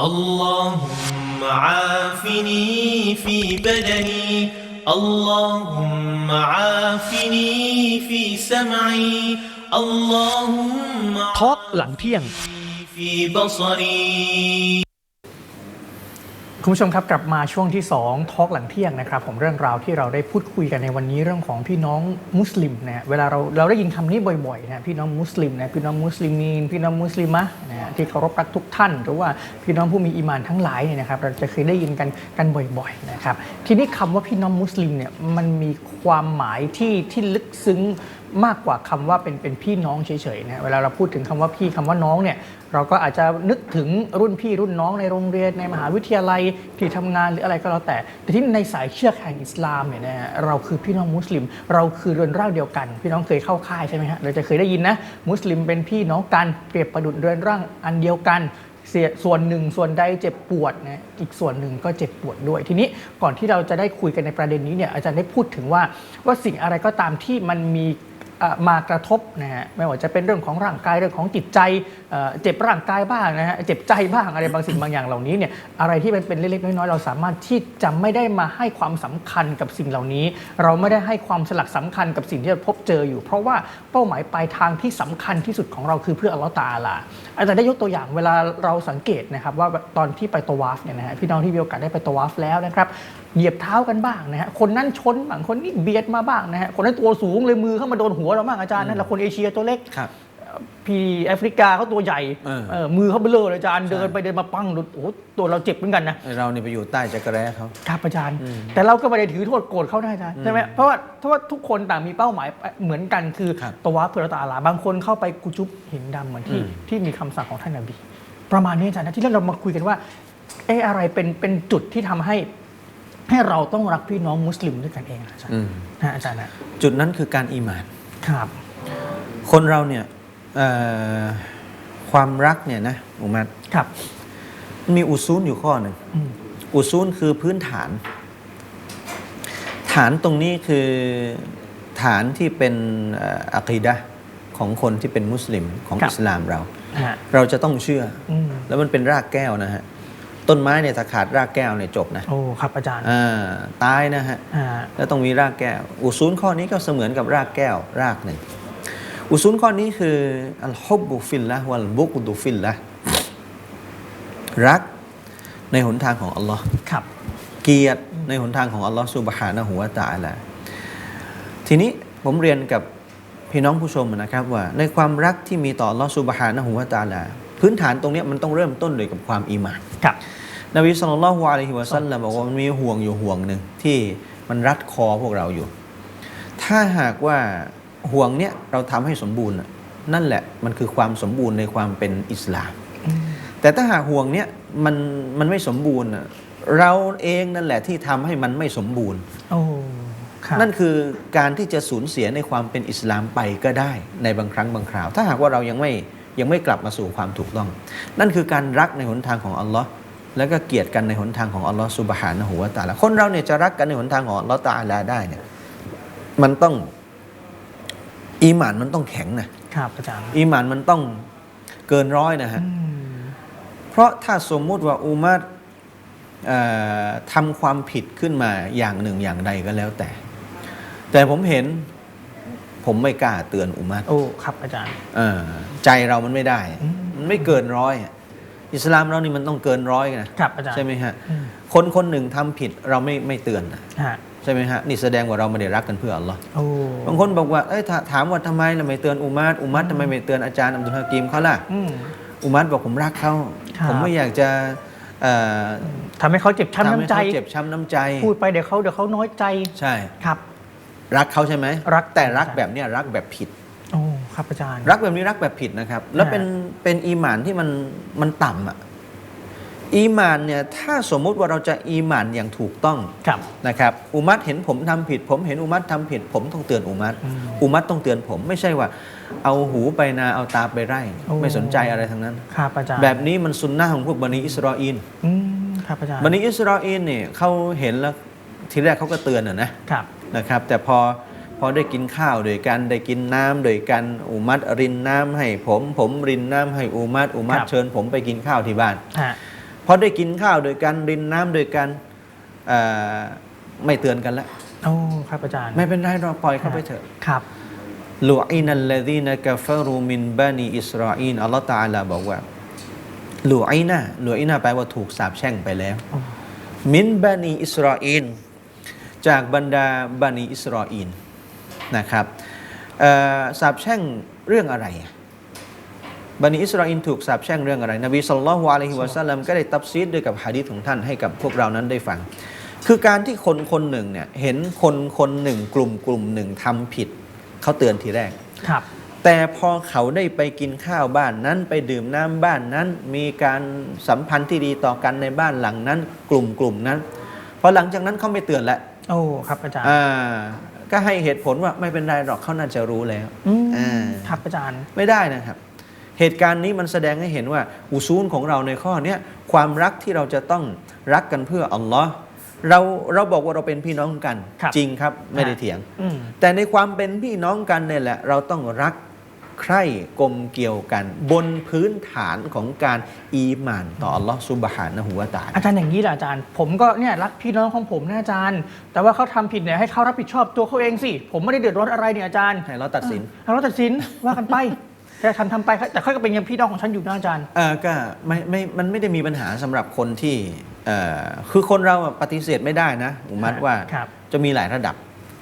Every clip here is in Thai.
اللهم عافني في بدني اللهم عافني في سمعي اللهم ทอล์กหลังเที่ยง في بصري คุณผู้ชมครับกลับมาช่วงที่2ทอล์กหลังเที่ยงนะครับผมเรื่องราวที่เราได้พูดคุยกันในวันนี้เรื่องของพี่น้องมุสลิมนะเวลาเราเราได้ยินคำนี้บ่อยๆนะพี่น้องมุสลิมนะพี่น้องมุสลิมีนพี่น้องมุสลิมะนะที่เคารพรักทุกท่านหรือว่าพี่น้องผู้มีอีมานทั้งหลายเนี่ยนะครับเราจะเคยได้ยินกันกันบ่อยๆนะครับทีนี้คำว่าพี่น้องมุสลิมเนี่ยมันมีความหมายที่ที่ลึกซึ้ง มากกว่าคำว่าเป็นเป็นพี่น้องเฉยๆนะเวลาเราพูดถึงคำว่าพี่คำว่าน้องเนี่ยเราก็อาจจะนึกถึงรุ่นพี่รุ่นน้องในโรงเรียนในมหาวิทยาลัยที่ทำงานหรืออะไรก็แล้วแต่ แต่ที่ในสายเชือกแห่งอิสลามเนี่ยนะเราคือพี่น้องมุสลิม เราคือเรือนร่างเดียวกัน พี่น้องเคยเข้าค่ายใช่ไหมฮะเราจะเคยได้ยินนะมุสลิมเป็นพี่น้องกันเปรียบประดุจเรือนร่างอันเดียวกันเสียส่วนหนึ่งส่วนใดเจ็บปวดนะอีกส่วนหนึ่งก็เจ็บปวดด้วย ทีนี้ก่อนที่เราจะได้คุยกันในประเด็นนี้เนี่ยอาจารย์ได้พูดถึงว่าว่าสิ่งอะไรก็ตามที่มันมี มากระทบนะฮะไม่ว่าจะเป็นเรื่องของร่างกายเรื่องของจิตใจเจ็บร่างกายบ้างนะฮะเจ็บใจบ้างอะไรบางสิ่งบางอย่างเหล่านี้เนี่ยอะไรที่มันเป็นเล็กๆน้อยๆเราสามารถที่จะไม่ได้มาให้ความสำคัญกับสิ่งเหล่านี้ เราไม่ได้ให้ความสลักสำคัญกับสิ่งที่เราพบเจออยู่ เพราะว่าเป้าหมายปลายทางที่สำคัญที่สุดของเราคือเพื่ออัลลอฮ์ตาลาอาจารย์ได้ยกตัวอย่างเวลาเราสังเกตนะครับว่าตอนที่ไปตวาฟเนี่ยนะฮะพี่น้องที่มีโอกาสได้ไปตวาฟแล้วนะครับ เหยียบเท้ากันบ้างนะฮะ คนนั้นชนบ้างคนนี้เบียดมาบ้างนะฮะ คนนั้นตัวสูงเลยมือเข้ามาโดนหัวเราบ้างอาจารย์นั่นแหละคนเอเชียตัวเล็กครับพี่แอฟริกาเขาตัวใหญ่เออเออมือเขาเบลอเลยอาจารย์เดินไปเดินมาปั้งโอ้โหตัวเราเจ็บเหมือนกันนะไอ้เราเนี่ยไปอยู่ใต้จักรแร้เขาครับอาจารย์ แต่เราก็ไม่ได้ถือโทษโกรธเขาได้อาจารย์ใช่ไหมเพราะว่าเพราะว่าทุกคนต่างมีเป้าหมายเหมือนกันคือครับตัวเพื่อตาลาบางคนเข้าไปกุจุบหินดำเหมือนที่อืมที่มีคำสั่งของท่านนบีประมาณนี้อาจารย์นะที่เรามาคุยกันว่าเอออะไรเป็นเป็นจุดที่ทำให้ ให้เราต้องรักพี่น้องมุสลิมด้วยกันเองนะอาจารย์อืมนะอาจารย์นะจุดนั้นคือการอีหมานครับ คนเราเนี่ยเอ่อความรักเนี่ยนะอุมัดครับมันมีอุซูลอยู่ข้อหนึ่งอืมอุซูลคือพื้นฐาน ฐานตรงนี้คือฐานที่เป็นเอ่ออะกีดะห์ของคนที่เป็นมุสลิมของครับอิสลามเราฮะเราจะต้องเชื่ออมแล้วมันเป็นรากแก้วนะฮะ ต้นไม้เนี่ยถ้าขาดรากแก้วเนี่ยจบนะโอ้ครับอาจารย์อ่าตายนะฮะอ่าแล้วต้องมีรากแก้ว อุซูลข้อนี้ก็เสมือนกับรากแก้วรากหนึ่งอุซูลข้อนี้คืออัลฮุบบุฟิลละวัลบุกดุฟิลละรักในหนทางของอัลลอฮ์ครับเกลียรติในหนทางของอัลลอฮ์สุบฮานะฮูวะตะอาลาทีนี้ผมเรียนกับพี่น้องผู้ชมนะครับว่าในความรักที่มีต่ออัลลอฮ์สุบฮานะฮูวะตะอาลา พื้นฐานตรงเนี้ยมันต้องเริ่มต้นเลยกับความอีหมานครับนบีสุลต่านละฮ์อะลัยฮิวะสัลลัมบอกว่ามันมีห่วงอยู่ห่วงหนึ่งที่มันรัดคอพวกเราอยู่ ถ้าหากว่าห่วงเนี้ยเราทำให้สมบูรณ์น่ะนั่นแหละมันคือความสมบูรณ์ในความเป็นอิสลาม แต่ถ้าหากห่วงเนี้ยมันมันไม่สมบูรณ์น่ะเราเองนั่นแหละที่ทำให้มันไม่สมบูรณ์โอ้ครับนั่นคือการที่จะสูญเสียในความเป็นอิสลามไปก็ได้ในบางครั้งบางคราว ถ้าหากว่าเรายังไม่ ยังไม่กลับมาสู่ความถูกต้อง นั่นคือการรักในหนทางของอัลลอฮ์แล้วก็เกลียดกันในหนทางของอัลลอฮ์สุบฮานะฮูวะตะอาลาคนเราเนี่ยจะรักกันในหนทางของอัลลอฮ์ตะอาลาได้เนี่ยมันต้องอีหมานมันต้องแข็งนะครับอาจารย์อีหมานมันต้องเกินร้อยนะฮะอืมเพราะถ้าสมมุติว่าอุมัดเอ่อทำความผิดขึ้นมาอย่างหนึ่งอย่างใดก็แล้วแต่ แต่ผมเห็น ผมไม่กล้าเตือนอุมัดโอ้ครับอาจารย์เออใจเรามันไม่ได้อืมมันไม่เกินร้อยอะอิสลามเรานี่มันต้องเกินร้อยนะครับอาจารย์ใช่ไหมฮะอืมคนคนหนึ่งทำผิดเราไม่ไม่เตือนนะฮะใช่ไหมฮะนี่แสดงว่าเราไม่ได้รักกันเพื่ออัลลอฮ์โอ้บางคนบอกว่าเอ้ยถาถามว่าทำไมเราไม่เตือนอุมัดอุมัดทำไมไม่เตือนอาจารย์อับดุลฮากิมเขาล่ะอืมอุมัดบอกผมรักเขาครับผมไม่อยากจะเอ่อทำให้เขาเจ็บช้ำทำให้น้ำใจเขาเจ็บช้ำน้ำใจ พูดไปเดี๋ยวเขาเดี๋ยวเขาน้อยใจ ใช่ ครับ รักเขาใช่ไหมรักแต่รักแบบเนี้ยรักแบบผิดโอ้ครับอาจารย์ รักแบบนี้รักแบบผิดนะครับ แล้วเป็นเป็นอีหมานที่มันมันต่ำอะอีหมานเนี่ยถ้าสมมุติว่าเราจะอีหมานอย่างถูกต้องครับนะครับอุมัตเห็นผมทำผิด ผมเห็นอุมัตทำผิด ผมต้องเตือนอุมัตอืมอุมัตต้องเตือนผมไม่ใช่ว่า เอาหูไปนาเอาตาไปไร่โอ้ไม่สนใจอะไรทั้งนั้นครับอาจารย์แบบนี้มันซุนนะห์ของพวกบันิอิสราเอลอืมครับอาจารย์บันิอิสราเอลเนี่ยเขาเห็นแล้วทีแรกเขาก็เตือนอะนะครับ นะครับ แต่พอพอได้กินข้าวด้วยกันได้กินน้ำด้วยกันอุมัตรินน้ำให้ผม ผมรินน้ำให้อุมัตอุมัตครับเชิญ ผมไปกินข้าวที่บ้านฮะพอได้กินข้าวโดวยกันรินน้ำโดวยกันเอ่อไม่เตือนกันแล้วโอ้ครับอาจารย์ ไม่เป็นไรเราปล่อยเขาไปเถอะครับลูอินัลลดีนกฟารูมินบานีอิสราอีนอัลลอฮฺตะอาลาบอกว่าลูอินะลูอินะแปลว่าถูกสาปแช่งไปแล้วอ๋อมินบานีอิสราอีน จากบรรดาบานีอิสราอีนนะครับเอ่อสาปแช่งเรื่องอะไรบานีอิสราอีนถูกสาปแช่งเรื่องอะไร นบีสุลต่านละฮ์อะลัยฮิวะสัลลัมก็ได้ตับซีดด้วยกับฮะดีษของท่านให้กับพวกเรานั้นได้ฟัง คือการที่คนคนหนึ่งเนี่ยเห็นคนคนหนึ่งกลุ่มกลุ่มหนึ่งทำผิด เขาเตือนทีแรกครับ แต่พอเขาได้ไปกินข้าวบ้านนั้นไปดื่มน้ำบ้านนั้น มีการสัมพันธ์ที่ดีต่อกันในบ้านหลังนั้น กลุ่มกลุ่มนั้นพอหลังจากนั้นเขาไม่เตือนแล้ว โอ้ครับอาจารย์ อ่าก็ให้เหตุผลว่าไม่เป็นไรหรอกเขาน่าจะรู้แล้วอืมอ่าครับอาจารย์ ไม่ได้นะครับ เหตุการณ์นี้มันแสดงให้เห็นว่า อุซูลของเราในข้อเนี้ยความรักที่เราจะต้องรักกันเพื่ออัลลอฮ์เราเราบอกว่าเราเป็นพี่น้องกัน ครับ จริงครับไม่ได้เถียง อืม แต่ในความเป็นพี่น้องกันเนี่ยแหละ เราต้องรัก ใคร่กลมเกี่ยวกัน บนพื้นฐานของการอีหมานต่ออัลลอฮ์ซุบฮานะฮูวะตะอาลาอาจารย์อย่างนี้แหละอาจารย์ ผมก็เนี่ยรักพี่น้องของผมนะอาจารย์ แต่ว่าเขาทำผิดเนี่ยให้เขารับผิดชอบตัวเขาเองสิ ผมไม่ได้เดือดร้อนอะไรเนี่ยอาจารย์ให้เราตัดสินให้เราตัดสินว่ากันไปแต่ทำทำไปแต่เขาก็เป็นยังพี่น้องของฉันอยู่นะอาจารย์เออก็ไม่ไม่มันไม่ได้มีปัญหาสำหรับคนที่เอ่อคือคนเราอะปฏิเสธไม่ได้นะอุมัดว่าครับจะมีหลายระดับ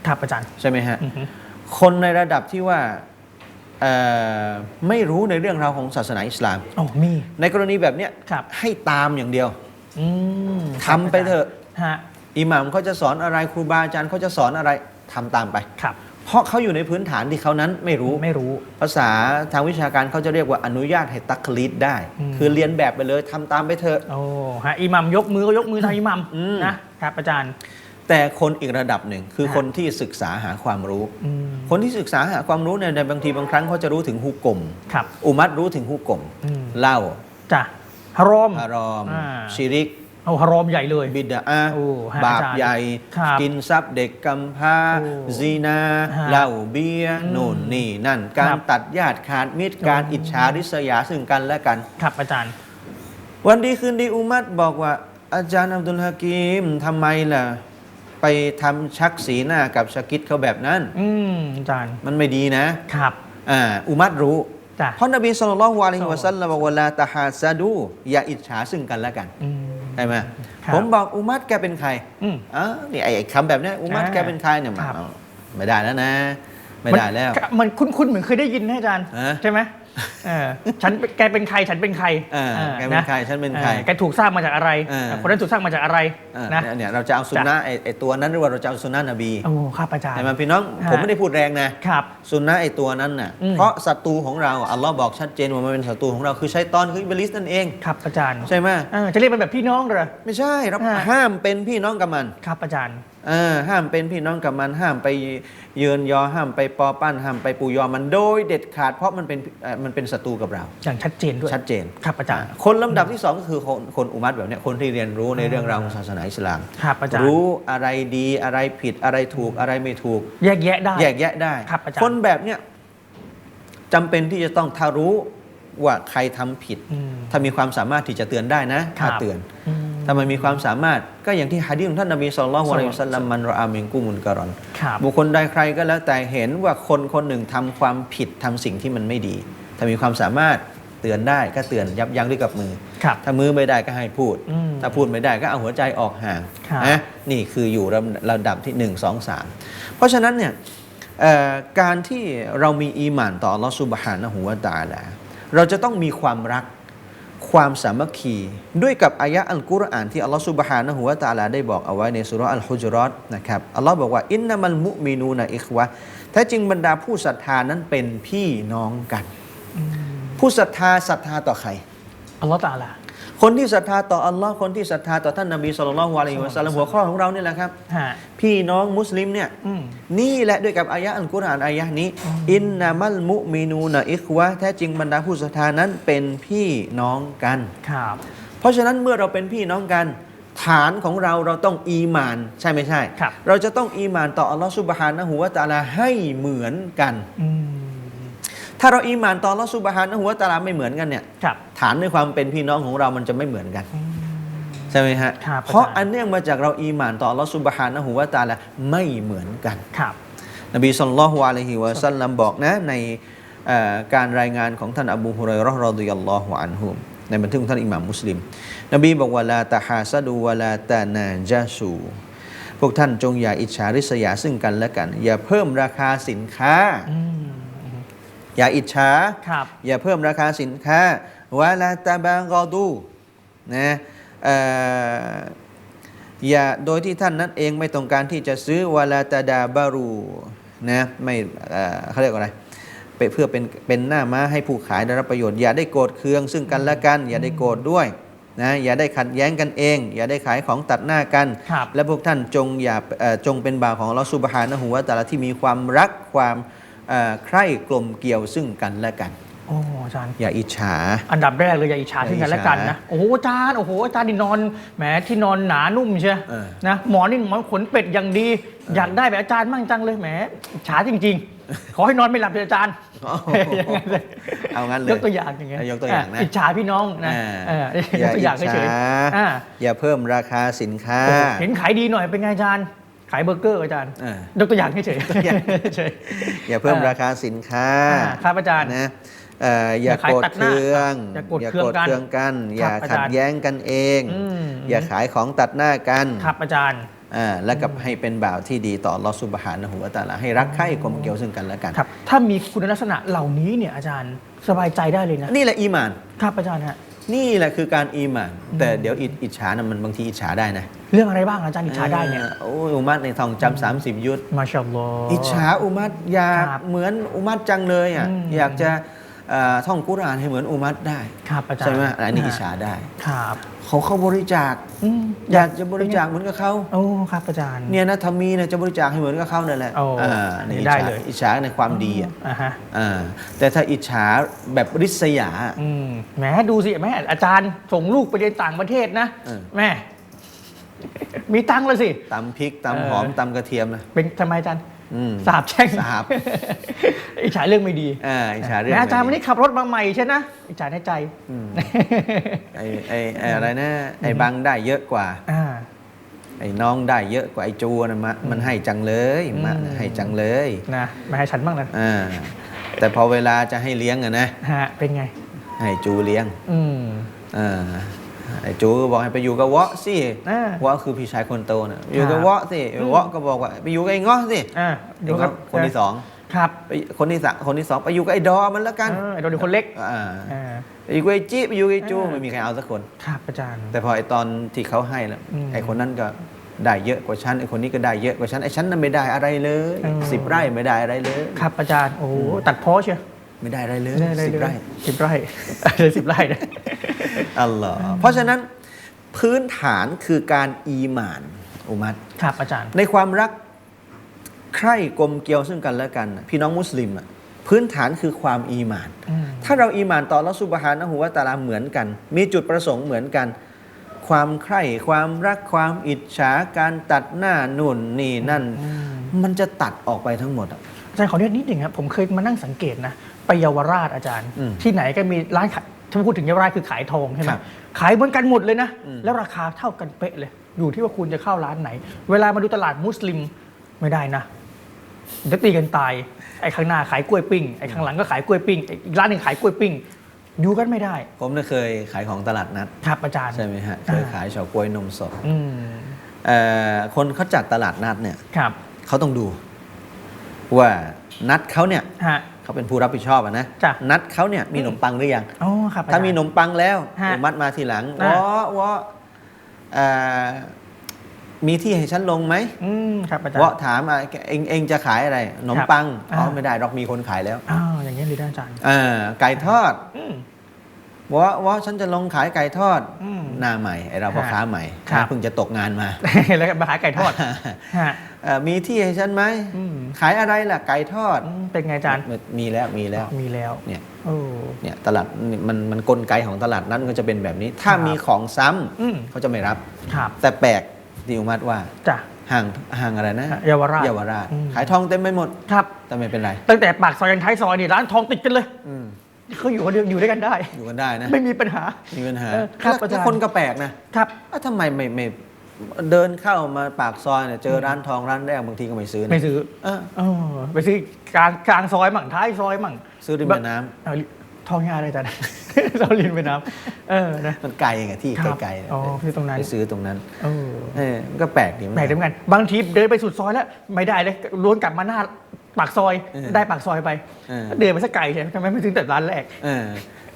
ครับอาจารย์ใช่ไหมฮะอือฮึคนในระดับที่ว่าเอ่อ ไม่รู้ในเรื่องราวของศาสนาอิสลามโอ้มี ในกรณีแบบเนี้ยครับให้ตามอย่างเดียวอืมทำไปเถอะฮะอิหม่ามเขาจะสอนอะไรครูบาอาจารย์เขาจะสอนอะไรทำตามไปครับเพราะเขาอยู่ในพื้นฐานที่เขานั้นไม่รู้ไม่รู้ ภาษาทางวิชาการเขาจะเรียกว่าอนุญาตให้ตักลีดได้อืมคือเรียนแบบไปเลยทำตามไปเถอะโอ้ฮะอิหมัมยกมือก็ยกมือทางอิหมัมอืมนะครับอาจารย์ แต่คนอีกระดับหนึ่งคือฮะคนที่ศึกษาหาความรู้อืมคนที่ศึกษาหาความรู้เนี่ยในบางทีบางครั้งเขาจะรู้ถึงฮุกกลมครับอุมัดรู้ถึงฮุกกลมอืมเหล้าจ้ะฮารอมอารอมอ่าชิริกเอาฮารอมใหญ่เลย บิดาอาโอ้ฮะบาปอาจารย์ใหญ่ครับกินทรัพย์เด็กกำพร้าโอ้ซีนาฮะเหล้าเบียร์อืมนู่นนี่นั่น การครับตัดญาติขาดมิตรการโอ้อิจฉาริษยาซึ่งกันและกันครับอาจารย์ วันดีคืนดีอุมัดบอกว่า อาจารย์อับดุลฮะกีมทำไมล่ะ ไปทำชักสีหน้ากับชากิดเขาแบบนั้น อืมอาจารย์มันไม่ดีนะครับอ่าอุมัดรู้จ้ะเพราะนบีสุลต่านละฮ์อะลัยฮิวะซัลลัมบอกว่าลาตาฮาซาดูอย่าอิจฉาซึ่งกันและกันอืมใช่ไหมครับผมบอกอุมัดแกเป็นใครอืมอ๋อนี่ไอ้ไอ้คำแบบเนี้ยอุมัดอ่าแกเป็นใครเนี่ยครับเอาไม่ได้แล้วนะ ไม่ได้แล้วมันมันคุ้นๆเหมือนเคยได้ยินนะอาจารย์ฮะใช่ไหมเออฉันเป็นแกเป็นใครฉันเป็นใครเออออแกเป็นใครฉันเป็นใคร ออแกถูกสร้างมาจากอะไรเออ คนนั้นถูกสร้างมาจากอะไรอ่านะเนี่ยเนี่ยเราจะเอาสุนนะไอ้ไอ้ตัวนั้นหรือว่าเราจะเอาสุนนะนบีโอ้ครับอาจารย์ใช่ไหมพี่น้องฮะผมไม่ได้พูดแรงนะ ครับ สุนนะไอ้ตัวนั้นน่ะ อืม เพราะศัตรูของเราอัลลอฮ์บอกชัดเจนว่ามันเป็นศัตรูของเราคือชัยตอนคืออิบลิสนั่นเอง ครับอาจารย์ใช่ไหมเออจะเรียกเป็นแบบพี่น้องเหรอ ไม่ใช่เราฮะห้ามเป็นพี่น้องกับมัน ครับอาจารย์ เออห้ามเป็นพี่น้องกับมันห้ามไปเยือนยอห้ามไปปอปั้นห้ามไปปูยอมันโดยเด็ดขาด เพราะมันเป็นเอ่อมันเป็นศัตรูกับเรา อย่างชัดเจนด้วยชัดเจนครับอาจารย์คนลำดับที่สองก็คือคนคนอุมัตแบบเนี้ยคนที่เรียนรู้ในเรื่องราวของศาสนาอิสลามครับอาจารย์รู้อะไรดีอะไรผิดอะไรถูกอะไรไม่ถูก แยกแยะได้แยกแยะได้ครับอาจารย์คนแบบเนี้ยจำเป็นที่จะต้องถ้ารู้ว่าใครทำผิดอืมถ้ามีความสามารถที่จะเตือนได้นะครัถ้าบเตือนอืม ถ้ามันมีความสามารถก็อย่างที่ฮะดีษของท่านนบีสุลต่านละฮ์อะลัยฮิวะสัลลัมมันรออามินกุมุนกะรอนครับบุคคลใดใครก็แล้วแต่เห็นว่าคนคนหนึ่งทำความผิดทำสิ่งที่มันไม่ดี ถ้ามีความสามารถเตือนได้ก็เตือนยับยั้งด้วยกับมือครับถ้ามือไม่ได้ก็ให้พูดอืมถ้าพูดไม่ได้ก็เอาหัวใจออกห่างครับนะนี่คืออยู่ระระดับที่ 1 2 3 เพราะฉะนั้นเนี่ยเอ่อการที่เรามีอีหมานต่ออัลลอฮฺสุบฮานะฮูวะตะอาลาเราจะต้องมีความรัก ความสามัคคี ด้วยกับอายะอัลกุรอานที่อัลลอฮฺสุบฮานะฮูวะตะอาลาได้บอกเอาไว้ในสุราะห์อัลฮุจรัตนะครับอัลลอฮ์บอกว่าอินนามัลมุมินูนะอิควะแท้จริงบรรดาผู้ศรัทธานั้นเป็นพี่น้องกัน ผู้ศรัทธาศรัทธาต่อใครอัลลอฮฺตะอาลา คนที่ศรัทธาต่ออัลลอฮ์คนที่ศรัทธาต่อท่านนบีสุลต่านละฮ์อะลัยฮิวะสัลลัมหัวข้อของเรานี่แหละครับฮะพี่น้องมุสลิมเนี่ยอืมนี่แหละด้วยกับอายะอัลกุรอานอายะนี้ อินนามัลมุมินูนะอิควะแท้จริงบรรดาผู้ศรัทธานั้นเป็นพี่น้องกันครับ เพราะฉะนั้นเมื่อเราเป็นพี่น้องกัน ฐานของเราเราต้องอีมาน ใช่ไม่ใช่ครับเราจะต้องอีมานต่ออัลลอฮ์ซุบฮานะฮูวะตะอาลาให้เหมือนกันอืม ถ้าเราอีมานต่ออัลลอฮ์ซุบฮานะฮูวะตะอาลาไม่เหมือนกันเนี่ยครับ ฐานในความเป็นพี่น้องของเรามันจะไม่เหมือนกันอืมใช่ไหมฮะ ครับเพราะอาจารย์ อันเนื่องมาจากเราอีหมานต่ออัลลอฮฺสุบฮานะฮูวะตะอาลาไม่เหมือนกัน ครับ นบีสุลต่านละฮ์อะลัยฮิวะสัลลัมบอกนะในเอ่อการรายงานของท่านอบูฮุไรเราะห์รอฎิยัลลอฮุอันฮุในบันทึกของท่านอิหม่ามมุสลิม นบีบอกว่าลาตาฮาซาดูวะลาตานาจาสู พวกท่านจงอย่าอิจฉาริษยาซึ่งกันและกัน อย่าเพิ่มราคาสินค้า อืม อย่าอิจฉาครับอย่าเพิ่มราคาสินค้าวะลาตาบางอดูนะเอ่ออย่าโดยที่ท่านนั้นเองไม่ต้องการที่จะซื้อวะลาตาดาบารูนะไม่เอ่อเขาเรียกว่าอะไรไปเพื่อเป็นเป็นหน้าม้าให้ผู้ขายได้รับประโยชน์อย่าได้โกรธเคืองซึ่งกันและกัน อย่าได้โกรธด้วยนะอย่าได้ขัดแย้งกันเอง อย่าได้ขายของตัดหน้ากันครับและพวกท่านจงอย่าเอ่อจงเป็นบ่าวของอัลลอฮฺซุบฮานะฮูวะตะอาลาที่มีความรักความเอ่อ ใคร่กลมเกลียวซึ่งกันและกันโอ้อาจารย์อย่าอิจฉา อันดับแรกเลยอย่าอิจฉาอย่าซึ่งกันและกันอิจฉานะโอ้โหอาจารย์โอ้โหอาจารย์นี่นอนแหมที่นอนหนานุ่มใช่เออนะหมอนนี่หมอนขนเป็ดอย่างดี อยากได้แบบอาจารย์มั่งจังเลยแหมอิจฉาจริง ๆ ขอให้นอนไม่หลับเลยอาจารย์โอ้โหอย่างนั้นเลยเอางั้นเลยยกตัวอย่างอย่างเงี้ยยกตัวอย่างนะอิจฉาพี่น้องนะอ่าเอออยกย่าตัวอิอย่างจเฉฉายๆอ่าอย่าเพิ่มราคาสินค้าโอ้โหเห็นขายดีหน่อยเป็นไงอาจารย์ ขายเบอร์เกอร์อาจารย์เออยกตัวอย่างเฉยตัวอย่างๆเฉยอย่าเพิ่มราคาสินค้าอ่าครับอาจารย์นะเอ่ออย่าอย่าขายโกรธตัดหน้าเคืองอย่าโกรธเคืองกันเคืองกันคอรับย่าอาขัดจารย์แย้งกันเองอืมอย่าขายของตัดหน้ากันครับอาจารย์อ่าและกับให้เป็นบ่าวที่ดีต่ออัลลอฮฺซุบฮานะฮูวะตะอาลาให้รักใคร่กลมเกลียวซึ่งกันและกันครับ ถ้ามีคุณลักษณะเหล่านี้เนี่ยอาจารย์สบายใจได้เลยนะ นี่แหละอีหมาน ครับอาจารย์ฮะนี่แหละคือการอีหมาน แต่เดี๋ยวอิอิจฉานะมันบางทีอิจฉาได้นะ เรื่องอะไรบ้างอาจารย์อิจฉาได้เนี่ยออโอ้ยอุมัดในทองจำสามสิบยุทธมาชาอัลลอฮ์อิจฉาอุมัดอยากครับเหมือนอุมัดจังเลยอะอืมอยากจะเอ่อท่องกุรอานให้เหมือนอุมัดได้ครับอาจารย์ใช่ไหมอันนี้อิจฉาได้ครับเขาเข้าบริจาคอืมอยากจะบริจาคเหมือนกับเขาโอ้ครับอาจารย์เนี่ยนะทามีเนี่ยจะบริจาคให้เหมือนกับเขานั่นแหละโอ้อ่านี่อิจได้ฉาเลยอิจฉาในความดีอะอ่าฮะอ่าแต่ถ้าอิจฉาแบบริษยาอืมแหมดูสิแม่อาจารย์ส่งลูกไปเรียนต่างประเทศนะเออแม่ มีตังค์เลยสิ ตำพริกเออตำหอมตำกระเทียมนะ เป็นทำไมอาจารย์อืม สาบแช่งสาบอิจฉาเรื่องไม่ดีอ่าอิจฉาเรื่องแม่อาจารย์ไม่วันดีนี้ขับรถมาใหม่ใช่นะอิจฉาในใจอืมไอ้ไอ้ไอ้อะไรนะไอ้บังได้เยอะกว่า อ่า ไอ้น้องได้เยอะกว่าไอ้จูนะมะมันให้จังเลยมะอืม ให้จังเลยนะมาให้ฉันบ้างนะอ่าแต่พอเวลาจะให้เลี้ยงอะนะฮะเป็นไง ให้จูเลี้ยงอืม อ่า ไอ้จูก็บอกให้ไปอยู่กับเวาะสิอ่าเวาะคือพี่ชายคนโตน่ะอยู่กับครับเวาะสิเวาะก็บอกว่าไปอยู่กับไอ้เงาะสิอ่าไอ้เงาะคนที่สองครับไปคนที่สามคนที่สองไปอยู่กับไอ้ดอมันแล้วกันเออไอ้โดนคนเล็กอ่าอ่าไปอยู่กับไอ้จิไปอยู่กับไอ้จูอ่าไม่มีใครเอาสักคนครับอาจารย์ แต่พอไอ้ตอนที่เขาให้แล้วอืมไอ้คนนั้นก็ได้เยอะกว่าฉันไอ้คนนี้ก็ได้เยอะกว่าฉันไอ้ฉันนั้นไม่ได้อะไรเลยอืมสิบไร่ไม่ได้อะไรเลย ครับอาจารย์โอ้โหตัดเพ้อเชียว ไม่ได้อะไรเลยได้เลยสิบไร่สิบไร่เลยสิบไร่นะ อัลลอฮ์เพราะฉะนั้นพื้นฐานคือการอีหมานอุมัด ครับอาจารย์ ในความรักใคร่กลมเกลียวซึ่งกันและกันน่ะพี่น้องมุสลิมอะพื้นฐานคือความอีหมาน อืม ถ้าเราอีหมานต่ออัลลอฮ์ซุบฮานะฮูวะตะอาลาเหมือนกัน มีจุดประสงค์เหมือนกัน ความใคร่ความรักความอิจฉาการตัดหน้านุ่นนี่นั่น มันจะตัดออกไปทั้งหมดอะอา จารย์ขอเรียกนิดหนึ่งครับผมเคยมานั่งสังเกตนะไปเยาวราชอาจารย์ อืมที่ไหนก็มีร้านขายถ้าพูดถึงเยาวราชคือขายทองใช่ไหมครับขายเหมือนกันหมดเลยนะ อืม แล้วราคาเท่ากันเป๊ะเลย อยู่ที่ว่าคุณจะเข้าร้านไหน เวลามาดูตลาดมุสลิมไม่ได้นะจะตีกันตายไอ้ข้างหน้าขายกล้วยปิ้งไอ้ข้างหลังก็ขายกล้วยปิ้งไอ้อีกร้านหนึ่งขายกล้วยปิ้งอยู่กันไม่ได้ผมเนี่ยเคยขายของตลาดนัด ครับอาจารย์ ใช่ไหมฮะอ่าเคยขายเฉาก๊วยนมสดอืมเอ่อคนเขาจัดตลาดนัดเนี่ยครับ เขาต้องดู ว่านัดเขาเนี่ยฮะ เขาเป็นผู้รับผิดชอบอะนะจ้ะ นัดเขาเนี่ยมีขนมปังหรือยัง อ๋อครับอจรย์ถ้ามีขนมปังแล้วฮะอุมัดมาทีหลังอ่าวะวะเอ่อมีที่ให้ฉันลงไหมอืมครับอาจารวะย์ ถามอะเองเองจะขายอะไรขนมครับปังอ๋ออ่าไม่ได้หรอกมีคนขายแล้วอ้าวอย่างนี้เลยนะอาจารย์อ่าไก่ทอด อืม วะวะฉันจะลงขายไก่ทอดอืมหน้าใหม่ไอเราพ่อค้าใหม่ครับ เพิ่งจะตกงานมา แล้วก็มาขายไก่ทอดฮะ เอ่อมีที่ให้ฉันไหมอืม ขายอะไรล่ะไก่ทอดอืมเป็นไงอาจารย์มีแล้วมีแล้วมีแล้วเนี่ยโอ้ เนี่ยตลาดมันมันกลไกของตลาดนั้นก็จะเป็นแบบนี้ ถ้าครับมีของซ้ำอืม เขาจะไม่รับ ครับแต่แปลกที่อุมัดว่าจ้ะ ห่างห่างอะไรนะเยาวราชเยาวราช อืม ขายทองเต็มไปหมด ครับ แต่ไม่เป็นไร ตั้งแต่ปากซอยยันท้ายซอยนี่ร้านทองติดกันเลย อืม เขาอยู่คนเดียวอยู่ด้วยกันได้ อยู่กันได้นะ ไม่มีปัญหา มีปัญหาเออครับแล้วอาจารย์คนก็แปลกนะครับเอ้าทำไมไม่ไม่เดินเข้ามาปากซอยเนี่ยเจอร้านทองร้านแรกบางทีก็ไม่ซื้อนะไม่ซื้อเออเออไปซื้อกลางกลางซอยมั่งท้ายซอยมั่งซื้อริมแม่น้ำเอาทองยาอะไรจ้ะเราลินไปน้ำเออนะมันไกลไงที่ครับไกลๆเนี่ยอ๋อที่ตรงนั้นไปซื้อตรงนั้นเออเออมันก็แปลกดีแปลกเหมือนกันบางทีเดินไปสุดซอยแล้ว ไม่ได้เลยล้วนกลับมาหน้า ปากซอยเออได้ปากซอยไปเออ เดินไปสักไกลใช่ไหมทำไมไม่ถึงแต่ร้านแรกเออ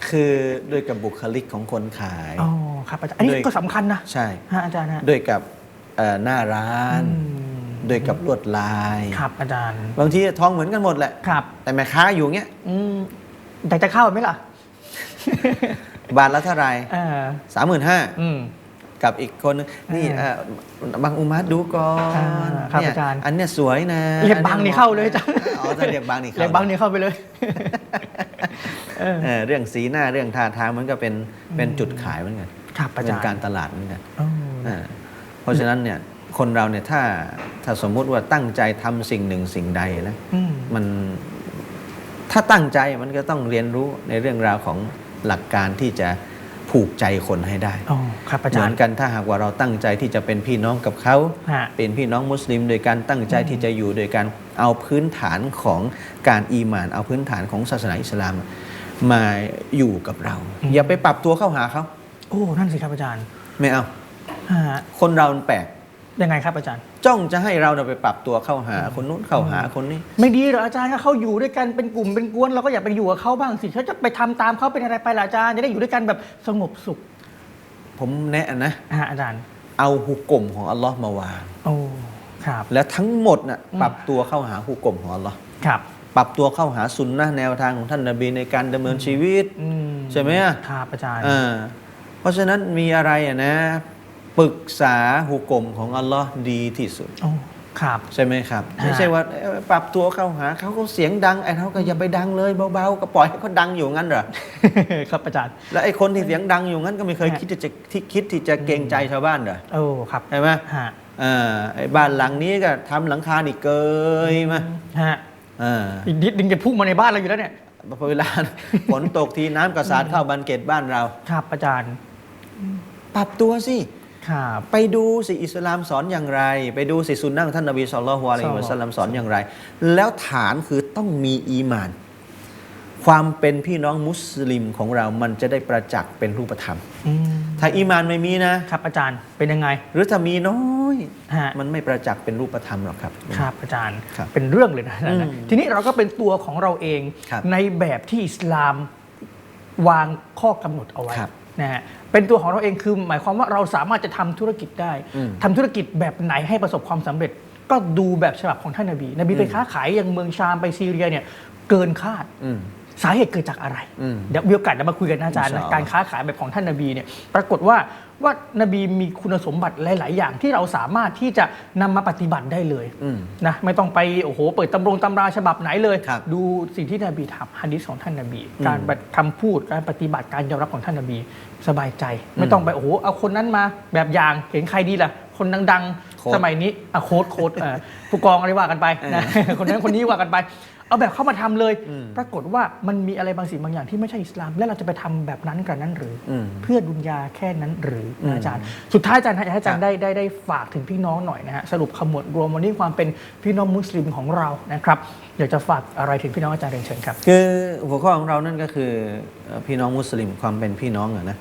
คือด้วยกับบุคลิกของคนขาย อ๋อครับอาจารย์อันนี้ด้วยก็สำคัญนะใช่ ฮะอาจารย์ฮะด้วยกับเอ่อหน้าร้าน อืมด้วยกับลวดลาย ครับอาจารย์บางทีทองเหมือนกันหมดแหละ ครับแต่แม่ค้าอยู่เงี้ย อืมอยากจะเข้าไหมล่ะบาทละเท่าไหร่เออสามหมื่นห้าอืม กับอีกคนนึงนี่เออเอ่อบางอุมัดดูก่อนอ่าครับเนี่ยอาจารย์ อันเนี้ยสวยนะเรียกบังนี่เข้าเลยอาจารย์อ๋อถ้าเรียกบังนี่เข้าเรียกบังนี่เข้าไปเลยเออเออเรื่องสีหน้าเรื่องท่าทางมันก็เป็นเป็นจุดขายเหมือนกันครับอาเป็จานรย์การตลาดเหมือนกันอ๋ออ่าเพราะฉะนั้นเนี่ยคนเราเนี่ยถ้าถ้าสมมุติว่าตั้งใจทำสิ่งหนึ่งสิ่งใดนะอืมมันถ้าตั้งใจมันก็ต้องเรียนรู้ในเรื่องราวของหลักการที่จะ ผูกใจคนให้ได้อ๋อครับอาเหจามืรอนย์กันถ้าหากว่าเราตั้งใจที่จะเป็นพี่น้องกับเขาฮะเป็นพี่น้องมุสลิม โดยการตั้งใจที่จะอยู่โดยการเอาพื้นฐานของการอีหมาน เอาพื้นฐานของศาสนาอิสลามมาอยู่กับเราอืมอย่าไปปรับตัวเข้าหาเขาโอ้นั่นสิครับอาจารย์ ไม่เอาฮะคนเรามันแปลกยังไงครับอาจารย์ จ้องจะให้เราเนี่ยไปปรับตัวเข้าหาคนนู้นเข้าหาคนนี้ ไม่ดีเหรออาจารย์ถ้าเขาอยู่ด้วยกันเป็นกลุ่มเป็นกวนเราก็อย่าไปอยู่กับเขาบ้างสิเขาจะไปทำตามเขาเป็นอะไรไปล่ะอาจารย์จะได้อยู่ด้วยกันแบบสงบสุขผมแนะนะฮะอาจารย์ เอาหุกกลมของอัลลอฮ์มาวาง โอ้ครับ และทั้งหมดน่ะอืมปรับตัวเข้าหาหุกกลมของอัลลอฮ์ครับ ปรับตัวเข้าหาสุนนะห์แนวทางของท่านนบีในการดำเนินชีวิต อืมใช่ไหมอะ ครับอาจารย์ อ่าเพราะฉะนั้นมีอะไรอะนะ ปรึกษาหุกกลมของอัลลอฮ์ดีที่สุด โอ้ครับ ใช่ไหมครับ ไม่ใช่ว่าเอ้ยปรับตัวเข้าหาเขาก็เสียงดังไอ้เราก็อย่าไปดังเลยเบาๆก็ปล่อยให้เขาดังอยู่งั้นเหรอ ครับอาจารย์ แล้วไอ้คนที่เสียงดังอยู่งั้นก็ไม่เคยฮะคิดที่จะที่คิดที่จะเกรงใจชาวบ้านเหรอโอ้ครับใช่ไหมฮะอ่าไอ้บ้านหลังนี้ก็ทำหลังคาดิเกยมาฮะอ่าอีกนิดนึงจะพุ่งมาในบ้านเราอยู่แล้วเนี่ย พอเวลา ฝนตกทีน้ำกระสาดเข้าบันเกตบ้านเรา ครับอาจารย์ ปรับตัวสิครับ ไปดูสิอิสลามสอนอย่างไร ไปดูสิสุนนะของท่านนบีสุลต่านละฮ์อะลัยฮิวะสัลลัมสอนอย่างไร แล้วฐานคือต้องมีอีหมาน ความเป็นพี่น้องมุสลิมของเรามันจะได้ประจักษ์เป็นรูปธรรมอืมถ้าอีหมานไม่มีนะครับอาจารย์เป็นยังไง หรือถ้ามีน้อยฮะมันไม่ประจักษ์เป็นรูปธรรมหรอกครับครับอาจารย์ครับเป็นเรื่องเลยนะนั่นนะอืมทีนี้เราก็เป็นตัวของเราเองครับในแบบที่อิสลามวางข้อกำหนดเอาไว้ครับ นะฮะเป็นตัวของเราเองคือหมายความว่าเราสามารถจะทำธุรกิจได้อืมทำธุรกิจแบบไหนให้ประสบความสำเร็จ ก็ดูแบบฉบับของท่านนบี นบีไปอืมค้าขายอย่างเมืองชามไปซีเรียเนี่ยเกินคาด อืม สาเหตุเกิดจากอะไร อืมเดี๋ยวมีโอกาสจะมาคุยกันนะอาจารย์อินนะชาอัลลอฮ์ การค้าขายแบบของท่านนบีเนี่ยปรากฏว่า ว่านบีมีคุณสมบัติหลาย ๆ อย่างที่เราสามารถที่จะนำมาปฏิบัติได้เลยอืมนะไม่ต้องไปโอ้โหเปิดตำรงตำราฉบับไหนเลยครับดูสิ่งที่นบีทำฮันดิสของท่านนบีอืมการคำพูดการปฏิบัติการยอมรับของท่านนบีสบายใจ ไม่ต้องไปโอ้โหเอาคนนั้นมาแบบอย่างเห็นใครดีล่ะคนดังโค้ดๆสมัยนี้อะโค้ดโค้ดเอ่อผู้กองอะไรว่ากันไปนะคนนั้นคนนี้ว่ากันไป เอาแบบเข้ามาทำเลยอืมปรากฏว่ามันมีอะไรบางสิ่งบางอย่างที่ไม่ใช่อิสลาม แล้วเราจะไปทำแบบนั้นกันนั้นหรืออมเพื่อดุนยาแค่นั้นหรืออืมนะอาจารย์ สุดท้ายอาจารย์อยากให้อาจารครัย์บได้ได้ได้ฝากถึงพี่น้องหน่อยนะฮะสรุปขมวดรวมวันนี้ความเป็นพี่น้องมุสลิมของเรานะครับอยากจะฝากอะไรถึงพี่น้องอาจารย์เรียนเชิญครับ คือหัวข้อของเรานั่นก็คือเอ่อพี่น้องมุสลิมความเป็นพี่น้องอะนะ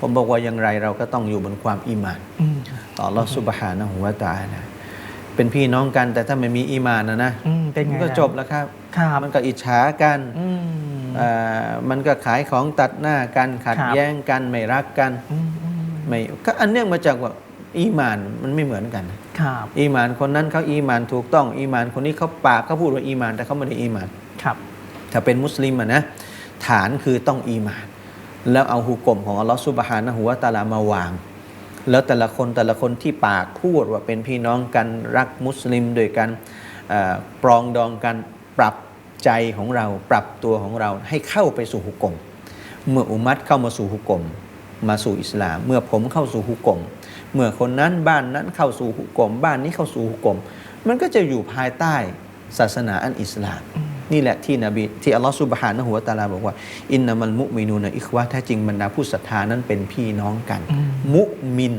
ผมบอกว่าอย่างไรเราก็ต้องอยู่บนความอีหมานอืมต่อรอสุบฮานะหัวตานะ เป็นพี่น้องกัน แต่ถ้าไม่มีอีหมานนะนะอืมเป็นไงมันก็อาจารย์จบแล้วครับครับมันก็อิจฉากันอืมเอ่อมันก็ขายของตัดหน้ากันขัดครับแย้งกันไม่รักกันอืมอืมไม่ก็อันเนื่องมาจากว่าอีหมานมันไม่เหมือนกัน ครับอีหมานคนนั้นเขาอีหมานถูกต้องอีหมานคนนี้เขาปากเขาพูดว่าอีหมาน แต่เขาไม่ได้อีหมาน ครับถ้าเป็นมุสลิมอะนะฐานคือต้องอีหมาน แล้วเอาหุกกลมของอัลลอฮฺซุบฮานะฮูวะตะอาลามาวาง แล้วแต่ละคนแต่ละคนที่ปากพูดว่าเป็นพี่น้องกันรักมุสลิมโดยกันปรองดองกันปรับใจของเราปรับตัวของเราให้เข้าไปสู่หุกกลมเมื่ออุมัตเข้ามาสู่หุกกลมมาสู่อิสลาม เมื่อผมเข้าสู่หุกกลมเมื่อคนนั้นบ้านนั้นเข้าสู่หุกกลมบ้านนี้เข้าสู่หุกกลมมันก็จะอยู่ภายใต้ศาสนาอันอิสลาม นี่แหละที่นบีที่อัลลอฮฺสุบฮานะฮูวะตะอาลาบอกว่า อินนามัลมุมินูนะอิควะแท้จริงบรรดาผู้ศรัทธานั้นเป็นพี่น้องกันอืมมุมิน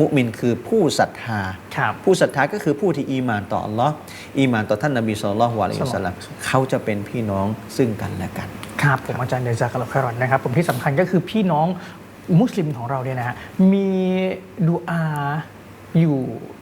มุมินคือผู้ศรัทธาครับผู้ศรัทธาก็คือผู้ที่อีหมานต่ออัลลอฮ์อีหมานต่อท่านนบีสุลต่านละฮ์วะอะลัยฮิวะสัลลัมเขาจะเป็นพี่น้องซึ่งกันและกัน ครับผมอาจารย์เดชาคาร์ลคารอนนะครับ ผมที่สำคัญก็คือพี่น้องมุสลิมของเราเนี่ยนะฮะมีดูอา อยู่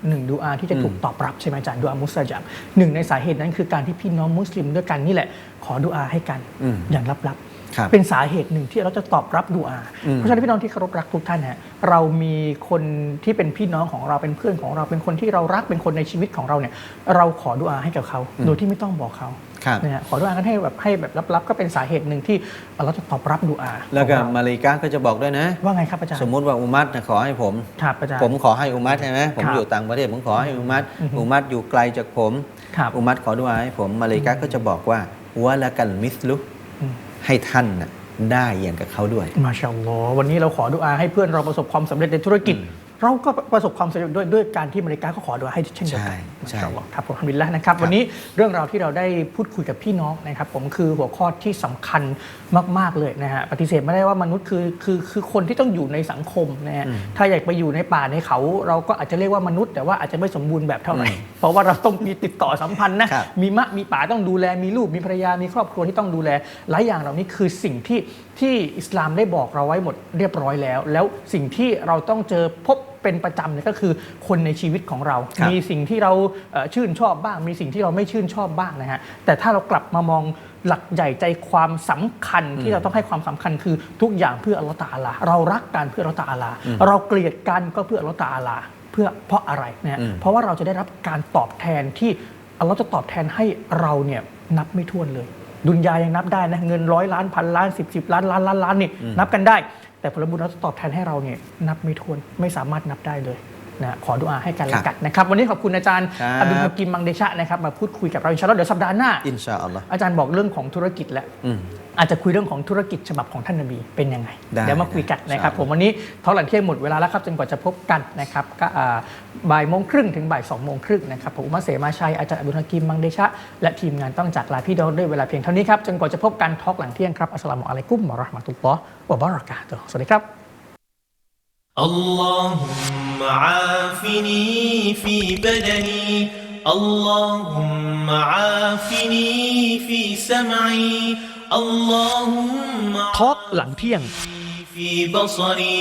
หนึ่งดูอาที่จะถูกตอบรับใช่ไหมอาจารย์ดูอามุสลิมหนึ่งในสาเหตุนั้นคือการที่พี่น้องมุสลิมด้วยกันนี่แหละ ขอดูอาให้กันอืมอย่างลับครับๆ เป็นสาเหตุหนึ่งที่เราจะตอบรับดูอาอืมเพราะฉะนั้นพี่น้องที่เคารพรักทุกท่านฮะเรามีคนที่เป็นพี่น้องของเราเป็นเพื่อนของเราเป็นคนที่เรารักเป็นคนในชีวิตของเราเนี่ยเราขอดูอาให้กับเขาโดยที่ไม่ต้องบอกเขาครับนะฮะขอดูอากันให้แบบให้แบบลับๆ ก็เป็นสาเหตุหนึ่งที่เราจะตอบรับดูอา แล้วก็ของเรามาเลกาก็จะบอกด้วยนะ ว่าไงครับอาจารย์สมมุติว่าอุมัตนะขอให้ผมครับอาจารย์ผมขอให้อุมัตใช่ไหมผมครับอยู่ต่างประเทศผมขอให้อุมัตอือฮึอุมัตอยู่ไกลจากผมครับอุมัตขอดุอาให้ผมมาเลกาก็จะบอกว่าวะละกันมิสลุอืม ให้ท่านน่ะได้อย่างกับเขาด้วย มาชาอัลลอฮ์วันนี้เราขอดูอาให้เพื่อนเราประสบความสำเร็จในธุรกิจ เราก็ประสบความสำเร็จด้วยด้วยการที่อเมริกาก็ขอดูอาให้เช่นเดียวกัน ใช่มาชาอัลลอฮ์ครับผมทำบิลละนะครับ วันนี้เรื่องราวที่เราได้พูดคุยกับพี่น้องนะครับ ผมคือหัวข้อที่สำคัญมาก ๆ เลยนะฮะปฏิเสธไม่ได้ว่ามนุษย์คือคือคือคนที่ต้องอยู่ในสังคมนะฮะถ้าอยากไปอยู่ในป่าในเขา เราก็อาจจะเรียกว่ามนุษย์ แต่ว่าอาจจะไม่สมบูรณ์แบบเท่าไหร่เพราะว่าเราต้องมีติดต่อสัมพันธ์นะครับมีมะมีป่าต้องดูแลมีลูกมีภรรยามีครอบครัวที่ต้องดูแล หลายอย่างเหล่านี้คือสิ่งที่ที่อิสลามได้บอกเราไว้หมดเรียบร้อยแล้ว แล้วสิ่งที่เราต้องเจอพบ เป็นประจำเนี่ยก็คือคนในชีวิตของเรา ครับ มีสิ่งที่เราเอ่อชื่นชอบบ้าง มีสิ่งที่เราไม่ชื่นชอบบ้างนะฮะแต่ถ้าเรากลับมามองหลักใหญ่ใจความสำคัญที่เราต้องให้ความสำคัญคือทุกอย่างเพื่ออัลลอฮฺตะอาลา เรารักกันเพื่ออัลลอฮฺตะอาลา เราเกลียดกันก็เพื่ออัลลอฮฺตะอาลา เพื่อเพราะอะไรนะฮะอืมเพราะว่าเราจะได้รับการตอบแทนที่อัลลอฮ์จะตอบแทนให้เราเนี่ยนับไม่ถ้วนเลย ดุนยายังนับได้นะเงินร้อยล้านพันล้านสิบสิบล้านล้านล้านล้านนี่นับกันได้ แต่ผลบุญเราตอบแทนให้เราเนี่ยนับไม่ถ้วนไม่สามารถนับได้เลย นะขอดุอาให้กันครัละบกันนะครับวันนี้ขอบคุณอาจารย์ครับอับดุลฮากิมมังเดชะนะครับมาพูดคุยกับเราอินชาอัลลอฮ์เดี๋ยวสัปดาห์หน้าอินชาอัลลอฮ์อาจารย์บอกเรื่องของธุรกิจแล้วอืมอาจจะคุยเรื่องของธุรกิจฉบับของท่านนบีเป็นยังไงได้เดี๋ยวมาคุยกันได้นะครับใช่ผมวันนี้ท้องหลังเที่ยงหมดเวลาแล้วครับจนกว่าจะพบกันนะครับก็อ่าบ่ายโมงครึ่งถึงบ่ายสองโมงครึ่งนะครับผมอุมาเสมาชัยอาจารย์อับดุลฮากิมมังเดชะและทีมงานต้องจากลาพี่น้องด้วยเวลาเพียงเท่านี้ครับจนกว่าจะพบกันท้องหลังเที่ยงครับอัสสลามุอะลัยกุมวะเราะห์มะตุลลอฮ์วะบะเราะกาตุฮ์สวัสดีครับ اللهم عافني في بدني اللهم عافني في سمعي اللهم ทอล์กหลังเที่ยง في بصري